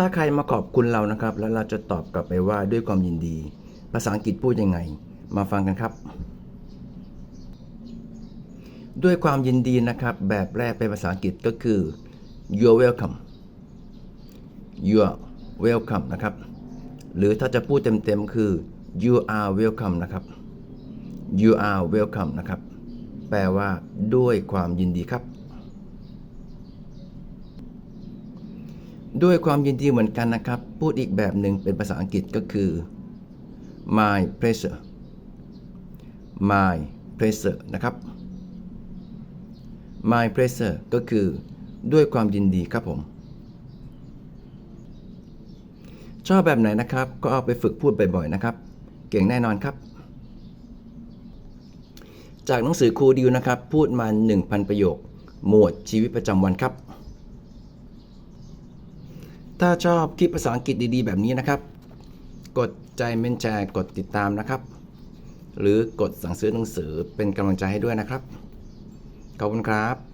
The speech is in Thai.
ถ้าใครมาขอบคุณเรานะครับ แล้วเราจะตอบกลับไปว่าด้วยความยินดี ภาษาอังกฤษพูดยังไง มาฟังกันครับ ด้วยความยินดีนะครับ แบบแรกเป็นภาษาอังกฤษก็คือ you're welcome you're welcome นะครับ หรือถ้าจะพูดเต็มๆคือ you are welcome นะครับ you are welcome นะครับ แปลว่าด้วยความยินดีครับ ด้วยความยินดีเหมือนกันนะครับ พูดอีกแบบหนึ่งเป็นภาษาอังกฤษก็คือ my pleasure my pleasure นะครับ my pleasure ก็คือด้วยความยินดีครับผม ชอบแบบไหนนะครับ ก็เอาไปฝึกพูดบ่อยๆนะครับ เก่งแน่นอนครับ จากหนังสือครูดิวนะครับ พูดมา 1,000 ประโยค หมวดชีวิตประจำวันครับ ถ้าชอบคลิปภาษาอังกฤษดีๆ แบบนี้นะครับ กดใจเมนแชร์กดติดตามนะครับ หรือกดสั่งซื้อหนังสือเป็นกำลังใจให้ด้วยนะครับ ขอบคุณครับ